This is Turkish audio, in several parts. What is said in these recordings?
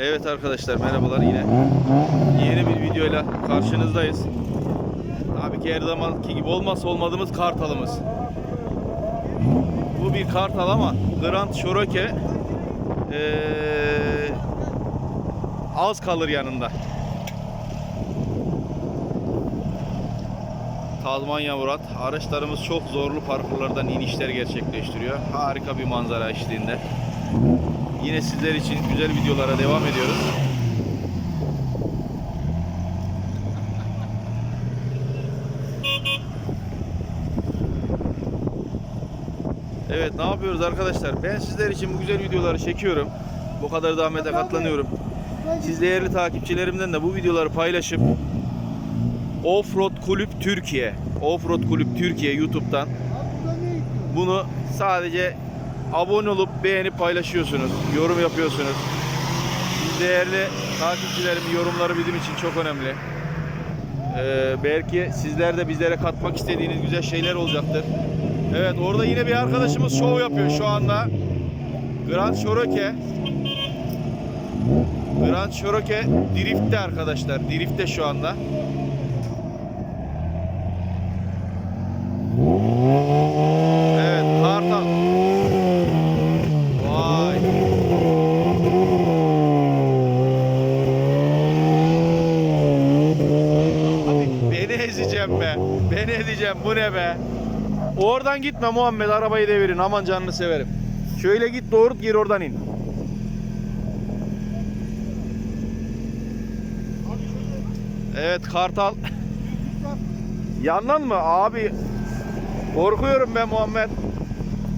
Evet arkadaşlar merhabalar yine yeni bir videoyla karşınızdayız. Tabii ki her zamanki gibi olmazsa olmadığımız kartalımız. Bu bir kartal ama Grand Cherokee eee, az kalır yanında. Tazmanya Murat. Araçlarımız çok zorlu parkurlardan inişler gerçekleştiriyor. Harika bir manzara eşliğinde. Yine sizler için güzel videolara devam ediyoruz. Evet ne yapıyoruz arkadaşlar? Ben sizler için bu güzel videoları çekiyorum. Bu kadar zahmete katlanıyorum. Siz değerli takipçilerimden de bu videoları paylaşıp Offroad Kulüp Türkiye Offroad Kulüp Türkiye YouTube'dan bunu sadece abone olup beğenip paylaşıyorsunuz. Yorum yapıyorsunuz. Değerli takipçilerimin yorumları bizim için çok önemli. Ee, belki sizler de bizlere katmak istediğiniz güzel şeyler olacaktır. Evet orada yine bir arkadaşımız show yapıyor şu anda. Grand Cherokee. Grand Cherokee Drift'te arkadaşlar. Drift'te şu anda. Evet Kartal. Vay. Abi beni ezeceğim be. Beni ezeceğim. Bu ne be? Oradan gitme Muhammed. Arabayı devirin. Aman canını severim. Şöyle git doğrult gir oradan in. Evet Kartal. Yandan mı? Abi korkuyorum ben Muhammed.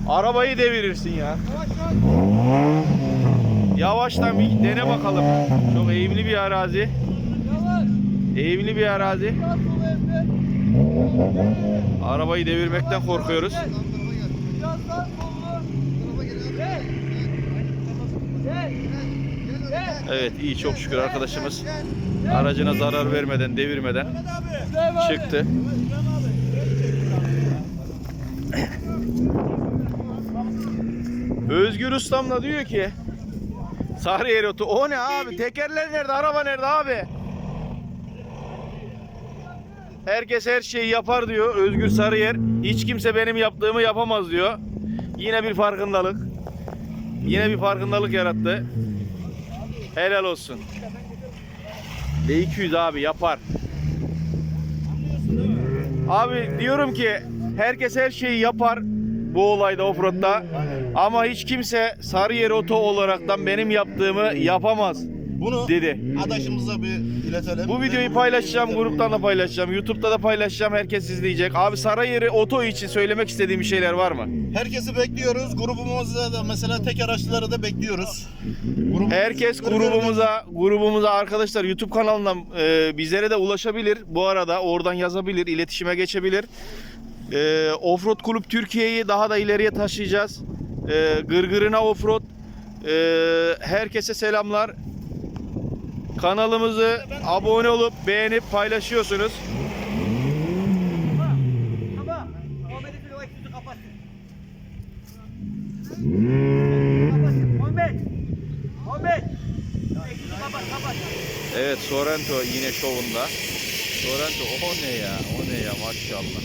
Arabayı devirirsin ya. Yavaştan bir dene bakalım. Çok eğimli bir arazi. Eğimli bir arazi. Arabayı devirmekten korkuyoruz. Evet iyi çok şükür arkadaşımız aracına zarar vermeden devirmeden çıktı. Özgür Ustam da diyor ki Sarıyer otu. O ne abi? Tekerler nerede? Araba nerede abi? Herkes her şeyi yapar diyor Özgür Sarıyer. Hiç kimse benim yaptığımı yapamaz diyor. Yine bir farkındalık. Yine bir farkındalık yarattı. Helal olsun. D200 abi yapar. Abi diyorum ki herkes her şeyi yapar bu olayda offroad'da. Ama hiç kimse Sarıyer Oto olaraktan benim yaptığımı yapamaz Bunu dedi. adaşımıza bir iletelim. Bu videoyu paylaşacağım, gruptan da paylaşacağım, YouTube'da da paylaşacağım. Herkes izleyecek. Abi Sarıyer'i Oto için söylemek istediğim bir şeyler var mı? Herkesi bekliyoruz. Grubumuzda da mesela tek araçları da bekliyoruz. Grubumuz- Herkes grubumuza, grubumuza arkadaşlar YouTube kanalından e, bizlere de ulaşabilir. Bu arada oradan yazabilir, iletişime geçebilir. E, Offroad Kulüp Türkiye'yi daha da ileriye taşıyacağız. E, Gırgırına Offroad. E, herkese selamlar. Kanalımızı abone olup beğenip paylaşıyorsunuz. Evet Sorrento yine şovunda. Sorrento o ne ya? O ne ya maşallah.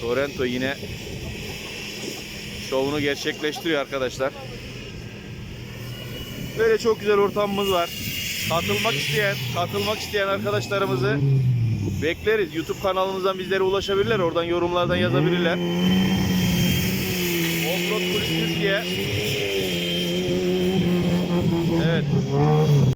Sorrento yine şovunu gerçekleştiriyor arkadaşlar. Böyle çok güzel ortamımız var. Katılmak isteyen, katılmak isteyen arkadaşlarımızı bekleriz. YouTube kanalımızdan bizlere ulaşabilirler. Oradan yorumlardan yazabilirler. Offroad Kulüp Türkiye. Evet.